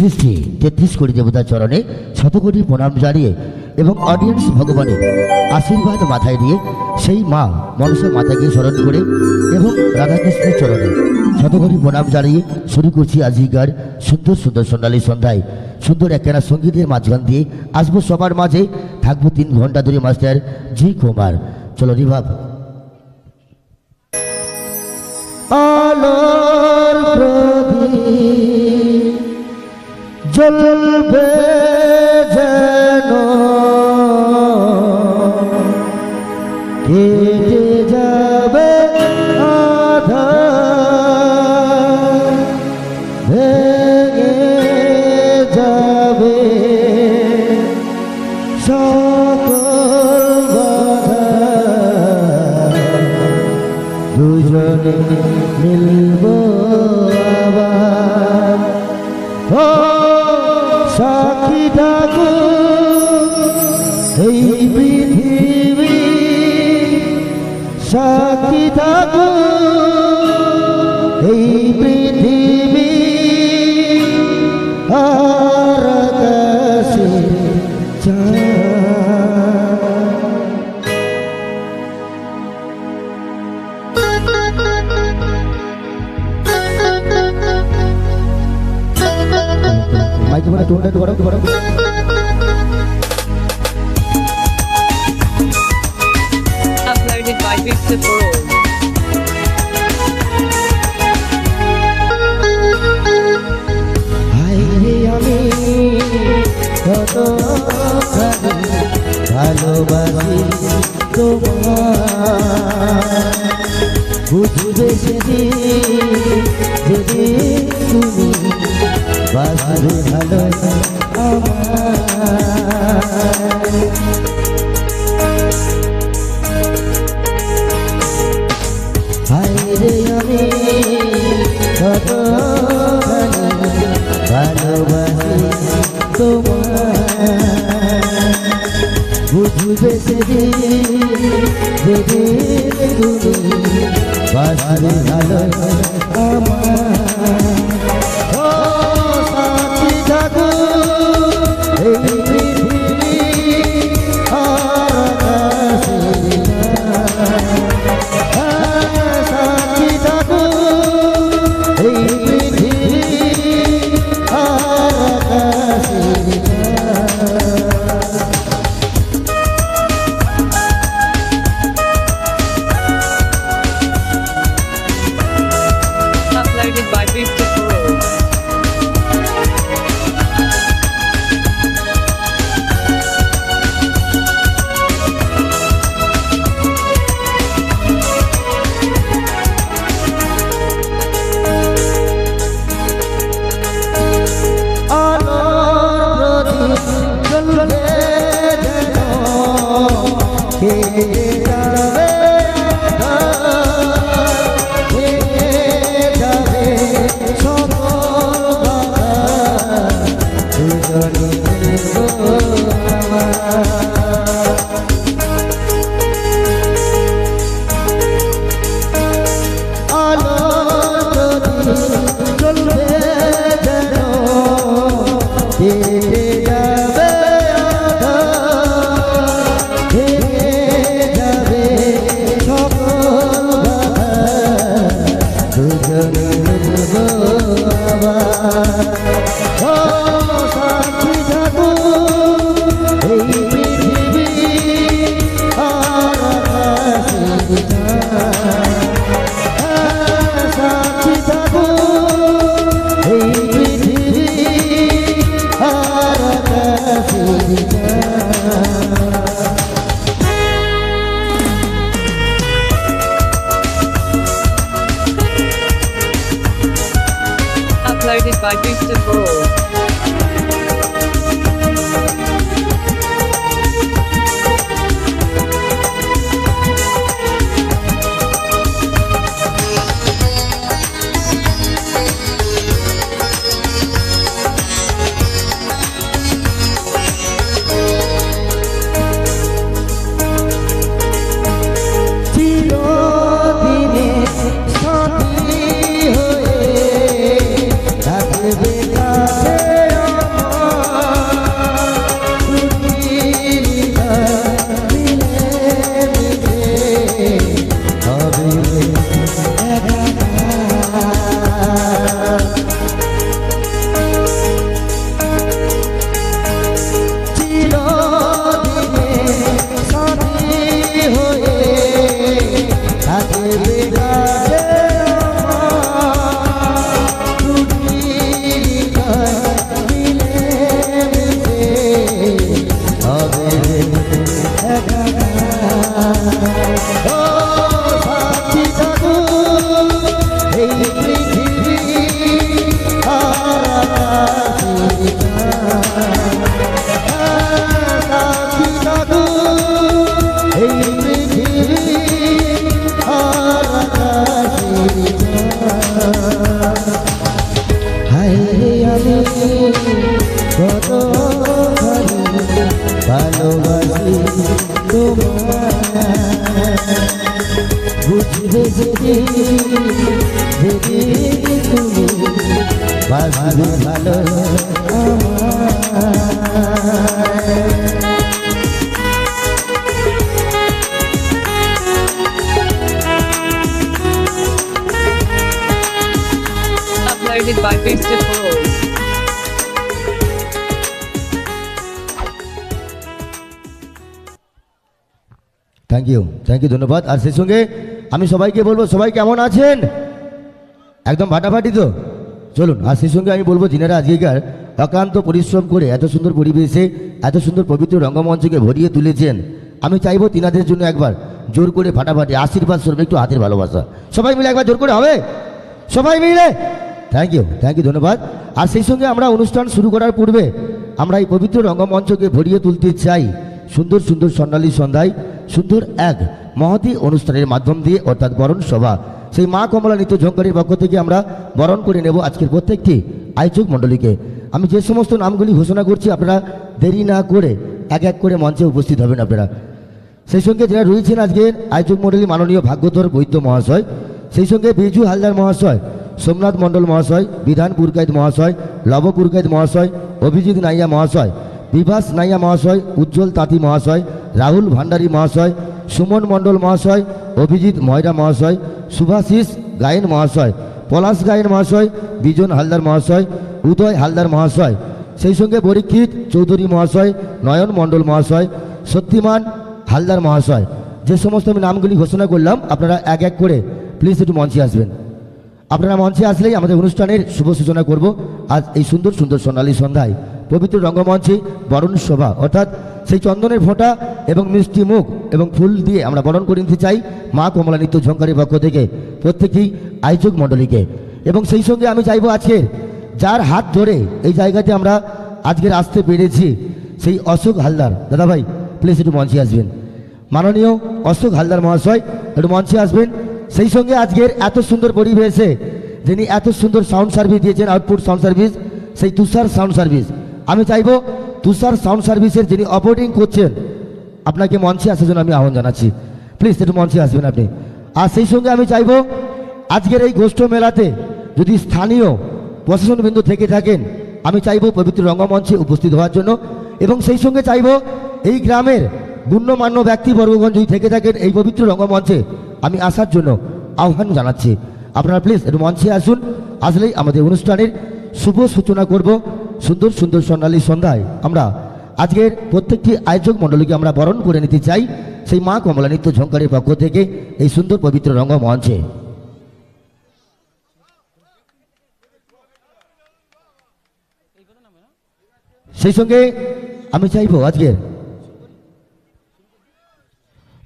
সৃষ্টি তেত্রিশ কোটি দেবতার চরণে শতকোটি প্রণাম জানিয়ে এবং অডিয়েন্স ভগবানের আশীর্বাদ মাথায় দিয়ে সেই মা মনসা মাতাকে স্মরণ করে এবং রাধাকৃষ্ণের চরণে শতকোটি প্রণাম জানিয়ে শুরু করছি আজিকার সুন্দর সুন্দর সোনালী সন্ধ্যায়। সুন্দর একখানা সঙ্গীতের মাঝখান দিয়ে আসব সবার মাঝে, থাকব তিন ঘণ্টা ধরে মাস্টার জি কুমার। চলো রিভাব। আলোর প্রদীপ। জ্বলবে যেন। কেটে যাবে ভেঙে যাবে। সকল বাধা beautiful কেটে All. Thank you thank you ধন্যবাদ। আর সেই সঙ্গে আমি সবাইকে বলব, সবাই কেমন আছেন? একদম ফাটাফাটি তো? চলুন, আর সেই সঙ্গে আমি বলব, যিনারা আজকেকার অক্লান্ত পরিশ্রম করে এত সুন্দর পরিবেশে, এত সুন্দর পবিত্র রঙ্গমঞ্চকে ভরিয়ে তুলেছেন, আমি চাইব তিনাদের জন্য একবার জোর করে ফাটাফাটি, আশীর্বাদ স্বরূপ, একটু হাতের ভালোবাসা। সবাই মিলে একবার জোর করে হবে? সবাই মিলে? থ্যাংক ইউ থ্যাংক ইউ ধন্যবাদ। আর সেই সঙ্গে আমরা অনুষ্ঠান শুরু করার পূর্বে, আমরা এই পবিত্র রঙ্গমঞ্চকে ভরিয়ে তুলতে চাই। সুন্দর সুন্দর স্বর্ণালী সন্ধ্যায়, সুন্দর এক মহতি অনুষ্ঠানের মাধ্যম দিয়ে, অর্থাৎ বরণ সভা। সেই মা কমলা নিত্য ঝঙ্কারের পক্ষ থেকে আমরা বরণ করে নেব আজকের প্রত্যেকটি আয়োজক মণ্ডলীকে। আমি যে সমস্ত নামগুলি ঘোষণা করছি, আপনারা দেরি না করে এক এক করে মঞ্চে উপস্থিত হবেন আপনারা। সেই সঙ্গে যারা রয়েছেন আজকে আয়োজক মণ্ডলী মাননীয় ভাগ্যধর বৈদ্য মহাশয়, সেই সঙ্গে বিজু হালদার মহাশয়, সোমনাথ মণ্ডল মহাশয়, বিধান পুরকাইত মহাশয়, লব পুরকাইত মহাশয়, অভিজিৎ নাইয়া মহাশয়, বিভাস নাইয়া মহাশয়, উজ্জ্বল তাঁতি মহাশয়, রাহুল ভান্ডারী মহাশয় সুমন মণ্ডল মহাশয়, অভিজিৎ ময়রা মহাশয়, শুভাশিস গায়েন মহাশয়, পলাশ গায়েন মহাশয়, বিজন হালদার মহাশয়, উদয় হালদার মহাশয়, সেই সঙ্গে পরীক্ষিত চৌধুরী মহাশয়, নয়ন মণ্ডল মহাশয় সত্যিমান হালদার মহাশয়। যে সমস্ত আমি নামগুলি ঘোষণা করলাম, আপনারা এক এক করে প্লিজ একটু মঞ্চে আসবেন। আপনারা মঞ্চে আসলেই আমাদের অনুষ্ঠানের শুভ সূচনা করব। আজ এই সুন্দর সুন্দর সোনালী সন্ধ্যায়। পবিত্র রঙ্গমঞ্চে বরণ সভা, অর্থাৎ সেই চন্দনের ফোঁটা এবং মিষ্টি মুখ এবং ফুল দিয়ে আমরা বরণ করে নিতে চাই মা কমলা নিত্য ঝঙ্কারের পক্ষ থেকে প্রত্যেকেই আয়োজক মণ্ডলীকে। এবং সেই সঙ্গে আমি চাইব আজকে যার হাত ধরে এই জায়গাতে আমরা আজকের আসতে পেরেছি সেই অশোক হালদার। দাদা ভাই প্লিজ একটু মঞ্চে আসবেন। মাননীয় অশোক হালদার মহাশয়, একটু মঞ্চে আসবেন। সেই সঙ্গে আজকের এত সুন্দর পরিবেশে যিনি এত সুন্দর সাউন্ড সার্ভিস দিয়েছেন আউটপুট সাউন্ড সার্ভিস সেই তুষার সাউন্ড সার্ভিস আমি চাইব তুষার সাউন্ড সার্ভিসের যিনি অপারেটিং করছেন, আপনাকে মঞ্চে আসার জন্য আমি আহ্বান জানাচ্ছি। প্লিজ একটু মঞ্চে আসবেন আপনি। আর সেই সঙ্গে আমি চাইব আজকের এই গোষ্ঠ মেলাতে যদি স্থানীয় প্রশাসনবৃন্দ থেকে থাকেন, আমি চাইব পবিত্র রঙ্গমঞ্চে উপস্থিত হওয়ার জন্য। এবং সেই সঙ্গে চাইব এই গ্রামের গণ্যমান্য ব্যক্তিবর্গগণ যদি থেকে থাকেন, এই পবিত্র রঙ্গমঞ্চে আমি আসার জন্য আহ্বান জানাচ্ছি। আপনারা প্লিজ একটু মঞ্চে আসুন। আসলেই আমাদের অনুষ্ঠানের শুভ সূচনা করব। সুন্দর সুন্দর সোনালী সন্ধ্যায় আমরা আজকের প্রত্যেকটি আয়োজক মণ্ডলীকে আমরা বরণ করে নিতে চাই। সেই মা কমলা নিত্য ঝঙ্কারের পক্ষ থেকে এই সুন্দর পবিত্র রঙ্গমঞ্চে সেই সঙ্গে আমি চাইব আজকের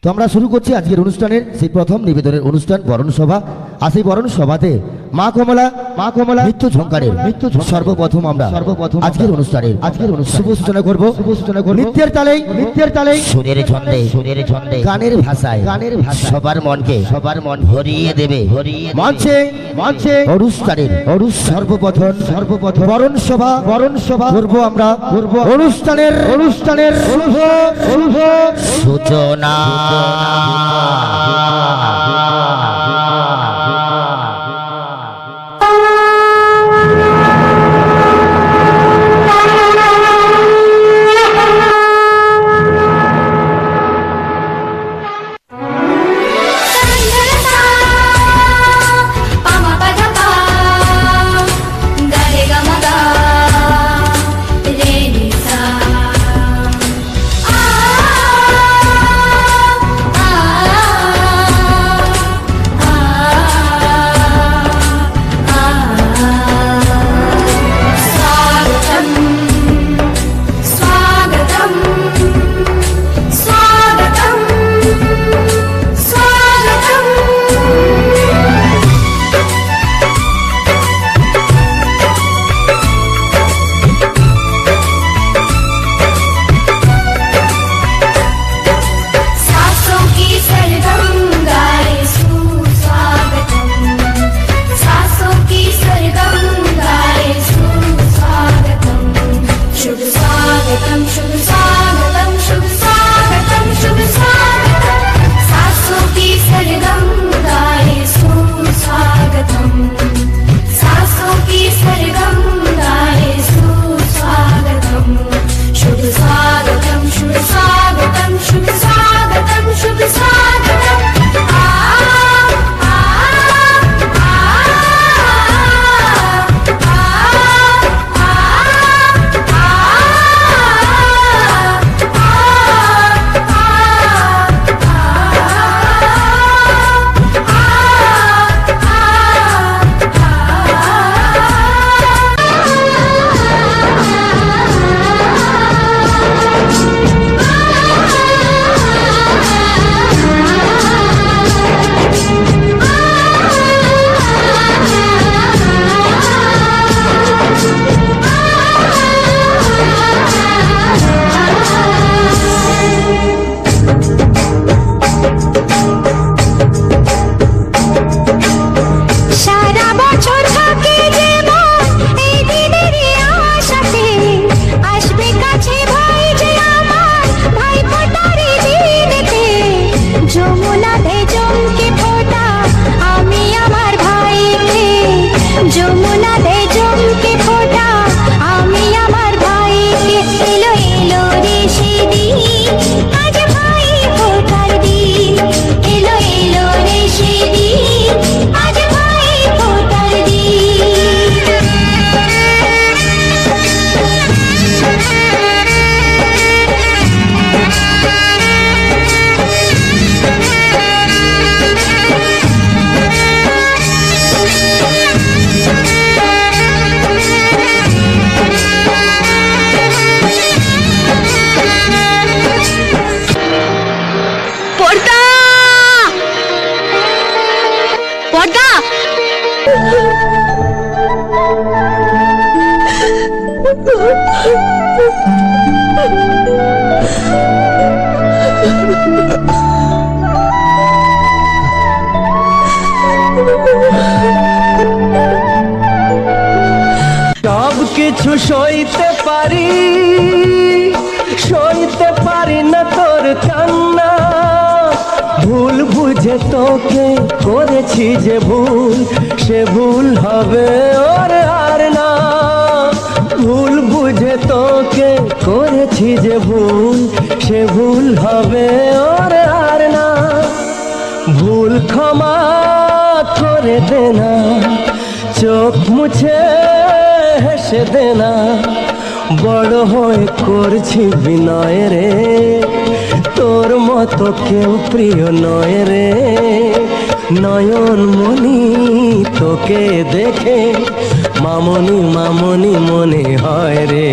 তো আমরা শুরু করছি আজকের অনুষ্ঠানের সেই প্রথম নিবেদনের অনুষ্ঠান বরণ সভা আর সেই বরণ সভাতে মা কমলা মা কমলা মৃত্যু ঝঙ্কারের মৃত্যু সর্বপ্রথম আমরা সর্বপ্রথম আজকের অনুষ্ঠানের আজকের শুভ সূচনা করব। শুভ সূচনা করব। নৃত্যের তালেই নৃত্যের তালেই। সুরের ছন্দে সুরের ছন্দে গানের ভাষায় গানের ভাষা সবার মনকে সবার মন ভরিয়ে দেবে ভরিয়ে। মঞ্চে মঞ্চে। অনুষ্ঠানের অনু- সর্বপ্রথম সর্বপ্রথম বরণ সভা বরণ সভা করব আমরা। করব। অনুষ্ঠানের অনুষ্ঠানের শুভ শুভ সূচনা সব কিছু সইতে পারি সইতে পারি না তোর কান্না। ভুল বুঝে তোকে করেছি যে ভুল, সে ভুল হবে ওর তোকে করেছি যে ভুল, সে ভুল হবে ওর আর না। ভুল ক্ষমা করে দে না, চোখ মুছে হেসে দে না। বড় হয়ে করছি বিনয় রে, তোর মতো কেউ প্রিয় নয় রে। নয়ন মনি তোকে দেখে মামনি মামনি মনে হয় রে।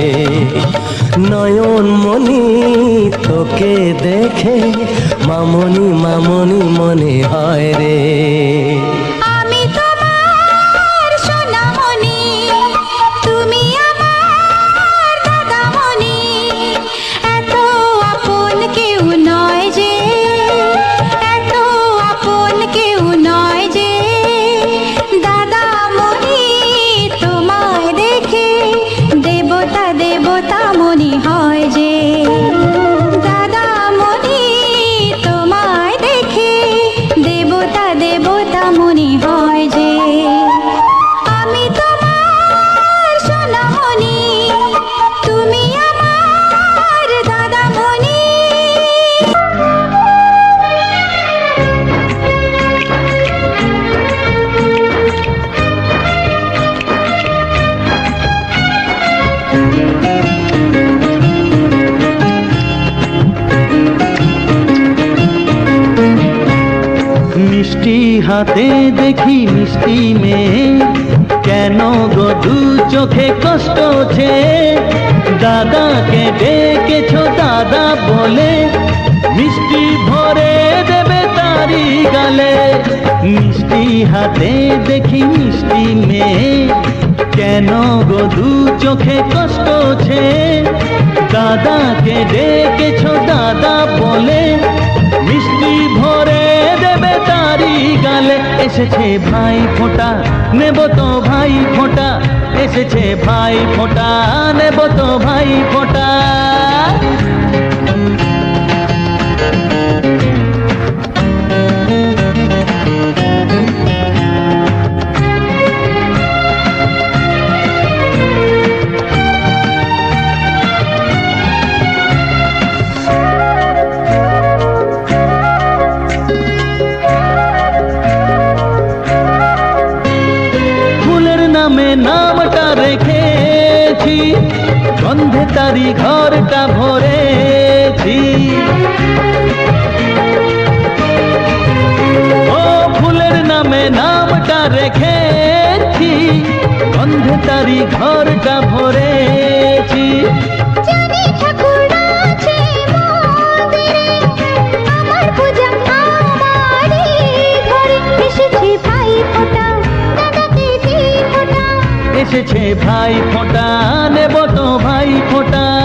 নয়ন মনি তোকে দেখে মামনি মামনি মনে হয় রে। চোখে কষ্ট ছে দাদাকে ডেকেছ, দাদা বলে, মিষ্টি ভরে দেবে তারি গালে। মিষ্টি হাতে দেখি মিষ্টি মেয়ে। কেন গো দু চোখে কষ্ট ছে দাদাকে ডেকেছ, দাদা বলে, মিষ্টি ভরে দেবে তারি গালে। এসেছে ভাই ফোঁটা, নেব তো ভাই ফোঁটা। এসেছে ভাই ফোটা নেব তো ভাই ফোঁটা। রেখেছি গন্ধে তারি ঘরটা ভরেছি। ও ফুলের নামে নামটা রেখেছি গন্ধে তারি ঘরটা ভরেছি। এসেছে ভাই ফোঁটা নেব তো ভাই ফোঁটা।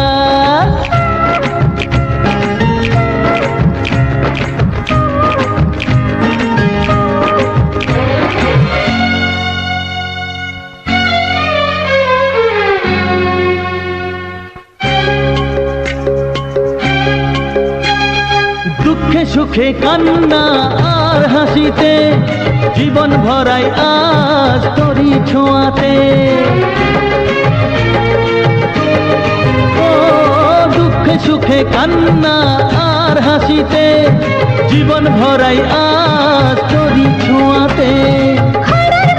সুখে কান্না আর হাসিতে, জীবন ভরাই আজ তোরি ছোঁয়াতে। দুঃখে সুখে কান্না আর হাসিতে, জীবন ভরাই আজ তোরি ছোঁয়াতে। ঘরের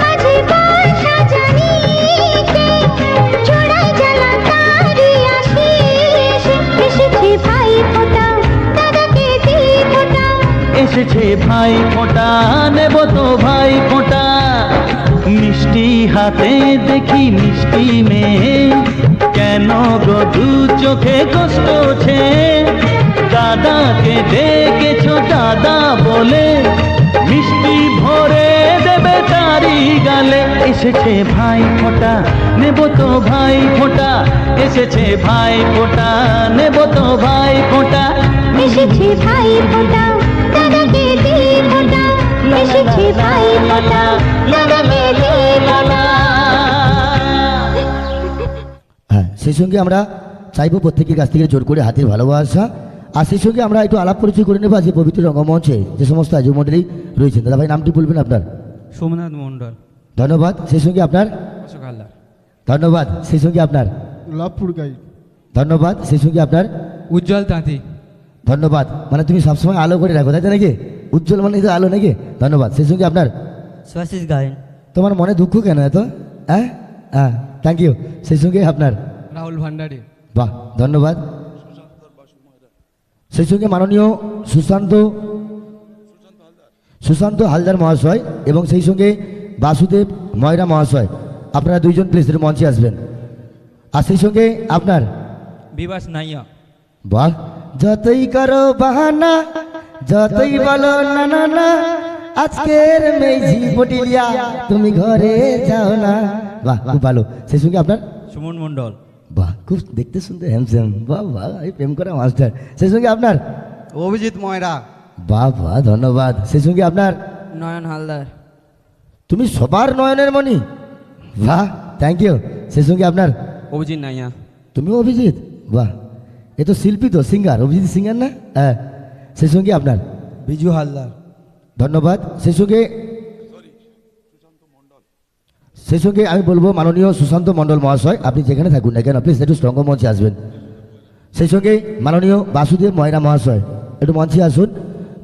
এসেছে ভাই, ফোঁটা নেব তো ভাই, ফোঁটা। মিষ্টি হাতে দেখি মিষ্টি মেয়ে। কেন গো দু চোখে কষ্ট ছে দাদাকে ডেকেছো, দাদা বলে। মিষ্টি ভরে দেবে তারি গালে। এসেছে ভাই, ফোঁটা নেব তো ভাই, ফোঁটা। এসেছে ভাই, ফোঁটা নেব তো ভাই, ফোঁটা। এসেছে ভাই, ফোটা। এসেছে ভাই ফোটা হ্যাঁ সেই সঙ্গে আমরা চাইব প্রত্যেকের কাছ থেকে জোর করে হাতের ভালোবাসা। আর সেই সঙ্গে আমরা একটু আলাপ পরিচয় করে নেব আজকে পবিত্র রঙ্গমঞ্চে। যে সমস্ত আয়োজক মন্ডলী রয়েছেন। দাদা ভাই নামটি বলবেন আপনার? সোমনাথ মণ্ডল। ধন্যবাদ। সেই সঙ্গে আপনার? অশোক হালদার। ধন্যবাদ। সেই সঙ্গে আপনার? লাভপুর গাই। ধন্যবাদ। সেই সঙ্গে আপনার? উজ্জ্বল তাঁতি। ধন্যবাদ। মানে তুমি সবসময় আলো করে রাখো তাই তো নাকি? উজ্জ্বল মানে তো আলো নাকি? ধন্যবাদ। সেই সঙ্গে আপনার? সুভাষিস গায়েন। তোমার মনে দুঃখ কেন এত? হ্যাঁ হ্যাঁ থ্যাংক ইউ সেই সঙ্গে আপনার? রাহুল ভান্ডারী। বাহ ধন্যবাদ। সেই সঙ্গে মাননীয় সুশান্ত সুশান্ত হালদার মহাশয় এবং সেই সঙ্গে বাসুদেব ময়রা মহাশয়। আপনারা দুইজন প্লেসের মঞ্চে আসবেন। আর সেই সঙ্গে আপনার? বিবাস নাইয়া। বাহ যতই করো বাহানা যতই বলো না না না আজকের মেঝি পটিলিয়া তুমি ঘরে যাও না। বাহ খুব ভালো। সেই সঙ্গে আপনার? সুমন মণ্ডল। বাহ খুব দেখতে শুনতে হ্যামস্যাম বাহ বাহ এই প্রেম করা মাস্টার সেই সঙ্গে আপনার? অভিজিৎ ময়রা। বাহ বাহ ধন্যবাদ। সেই সঙ্গে আপনার? নয়ন হালদার। তুমি সবার নয়নের মণি। বাহ থ্যাংক ইউ সেই সঙ্গে আপনার? অভিজিৎ নাইয়া। তুমি অভিজিৎ? বাহ এ তো শিল্পী তো সিঙ্গার অভিজিৎ সিঙ্গার না? হ্যাঁ। সেই সঙ্গে আপনার? বিজু হালদার। ধন্যবাদ। সেই সঙ্গে সেই সঙ্গে আমি বলব মাননীয় সুশান্ত মণ্ডল মহাশয় আপনি যেখানে থাকুন না কেন প্লিজ একটু স্ট্রঙ্গ মঞ্চে আসবেন। সেই সঙ্গে মাননীয় বাসুদেব ময়রা মহাশয় একটু মঞ্চে আসুন।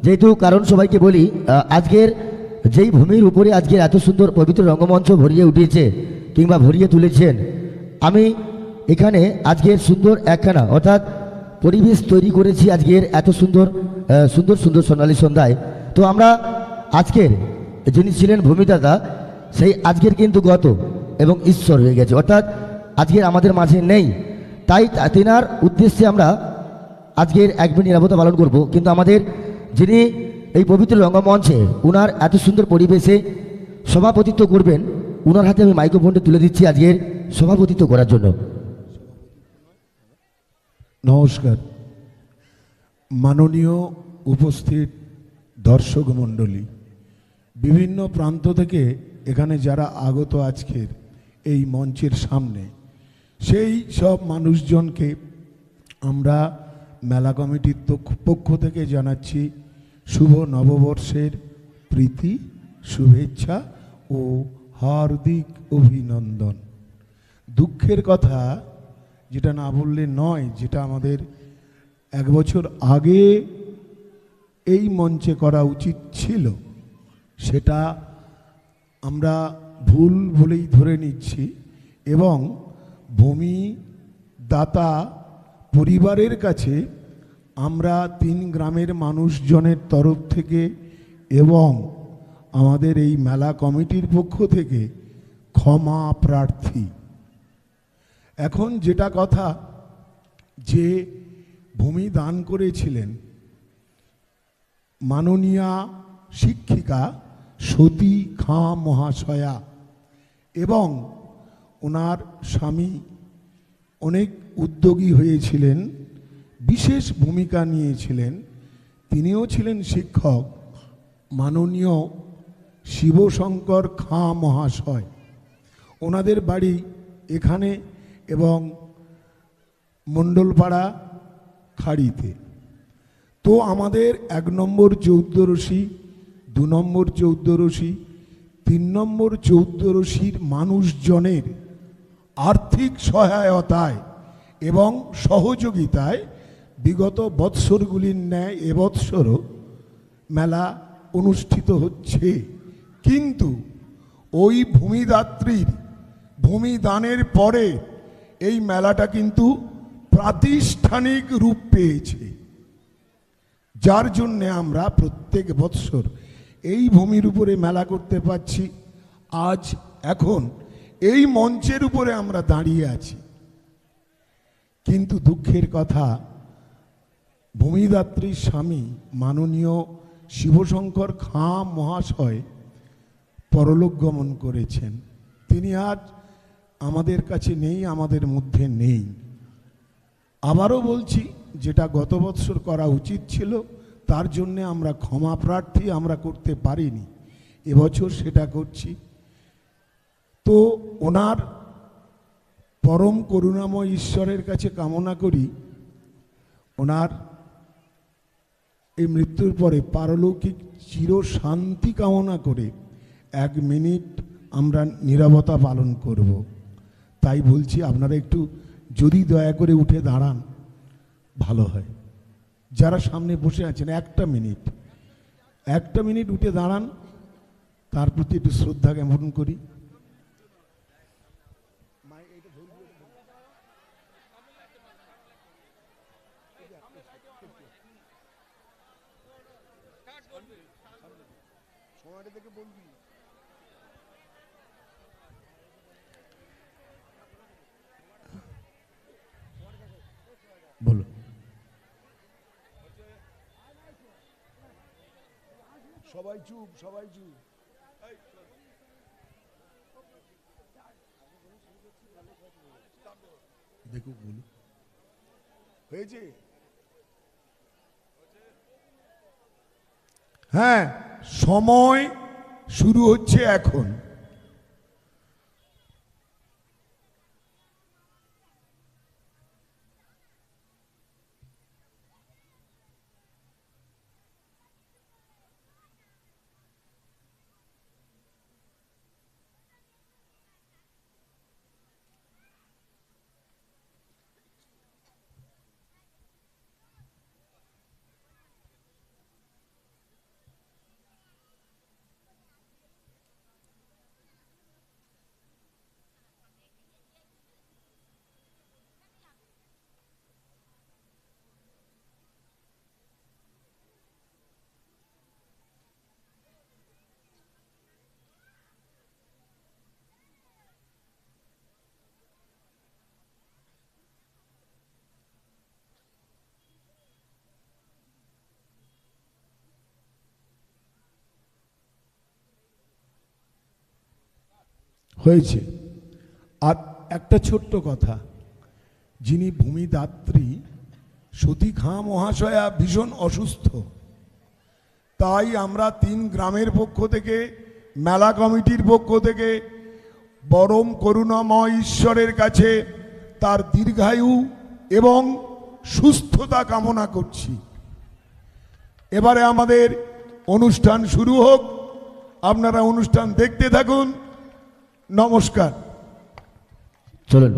যেহেতু কারণ সবাইকে বলি আজকের যেই ভূমির উপরে আজকের এত সুন্দর পবিত্র রঙ্গমঞ্চ ভরিয়ে উঠেছে কিংবা ভরিয়ে তুলেছেন আমি এখানে আজকের সুন্দর একখানা অর্থাৎ পরিবেশ তৈরি করেছি আজকের এত সুন্দর সুন্দর সুন্দর সোনালী সন্ধ্যায়। তো আমরা আজকের যিনি ছিলেন ভূমিদাতা, সেই আজকের কিন্তু গত এবং ঈশ্বর হয়ে গেছে। অর্থাৎ আজকের আমাদের মাঝে নেই। তাই তেনার উদ্দেশ্যে আমরা আজকের এক মিনিট নিরাপত্তা পালন করব। কিন্তু আমাদের যিনি এই পবিত্র রঙ্গমঞ্চে উনার এত সুন্দর পরিবেশে সভাপতিত্ব করবেন, উনার হাতে আমি মাইক্রোফোনটা তুলে দিচ্ছি আজকের সভাপতিত্ব করার জন্য। নমস্কার। মাননীয় উপস্থিত দর্শক মণ্ডলী, বিভিন্ন প্রান্ত থেকে এখানে যারা আগত আজকের এই মঞ্চের সামনে, সেই সব মানুষজনকে আমরা মেলা কমিটির পক্ষ থেকে জানাচ্ছি শুভ নববর্ষের প্রীতি, শুভেচ্ছা ও হার্দিক অভিনন্দন। দুঃখের কথা যেটা না বললে নয়, যেটা আমাদের এক বছর আগে এই মঞ্চে করা উচিত ছিল, সেটা আমরা ভুল বলেই ধরে নিচ্ছি এবং ভূমি দাতা পরিবারের কাছে আমরা তিন গ্রামের মানুষজনের তরফ থেকে এবং আমাদের এই মেলা কমিটির পক্ষ থেকে ক্ষমা প্রার্থী। এখন যেটা কথা, যে ভূমি দান করেছিলেন মাননীয়া শিক্ষিকা সতী খাঁ মহাশয়া এবং ওনার স্বামী অনেক উদ্যোগী হয়েছিলেন, বিশেষ ভূমিকা নিয়েছিলেন। তিনিও ছিলেন শিক্ষক, মাননীয় শিবশঙ্কর খাঁ মহাশয়। ওনাদের বাড়ি এখানে এবং মণ্ডলপাড়া খাড়িতে তো আমাদের এক নম্বর চৌদ্দরশি দু নম্বর চৌদ্দরশি তিন নম্বর চৌদ্দরশির মানুষজনের আর্থিক সহায়তায় এবং সহযোগিতায় বিগত বৎসরগুলির ন্যায় এবৎসরও মেলা অনুষ্ঠিত হচ্ছে। কিন্তু ওই ভূমিদাত্রীর ভূমিদানের পরে এই মেলাটা কিন্তু প্রাতিষ্ঠানিক রূপ পেয়েছে। যার জন্যে আমরা প্রত্যেক বৎসর এই ভূমির উপরে মেলা করতে পারছি। আজ এখন এই মঞ্চের উপরে আমরা দাঁড়িয়ে আছি। কিন্তু দুঃখের কথা, ভূমিদাত্রীর স্বামী মাননীয় শিবশঙ্কর খাঁ মহাশয় পরলোক গমন করেছেন। তিনি আজ আমাদের কাছে নেই, আমাদের মধ্যে নেই। আবারও বলছি, যেটা গত বৎসর করা উচিত ছিল, তার জন্যে আমরা ক্ষমা প্রার্থী আমরা করতে পারিনি। এবছর সেটা করছি। তো ওনার পরম করুণাময় ঈশ্বরের কাছে কামনা করি, ওনার এই মৃত্যুর পরে পারলৌকিক চির শান্তি কামনা করে এক মিনিট আমরা নীরবতা পালন করব। তাই বলছি আপনারা একটু যদি দয়া করে উঠে দাঁড়ান, ভালো হয়। যারা সামনে বসে আছেন, একটা মিনিট। একটা মিনিট উঠে দাঁড়ান, তার প্রতি একটু শ্রদ্ধা জ্ঞাপন করি বলো সবাই চুপ সবাই চুপ। বলু হয়েছে? হ্যাঁ সময় শুরু হচ্ছে এখন। হয়েছে। আর একটা ছোট্ট কথা, যিনি ভূমিদাত্রী সতী খাঁ মহাশয়া ভীষণ অসুস্থ। তাই আমরা তিন গ্রামের পক্ষ থেকে, মেলা কমিটির পক্ষ থেকে, পরম করুণাময় ঈশ্বরের কাছে তার দীর্ঘায়ু এবং সুস্থতা কামনা করছি। এবারে আমাদের অনুষ্ঠান শুরু হোক। আপনারা অনুষ্ঠান দেখতে থাকুন। নমস্কার। চলুন।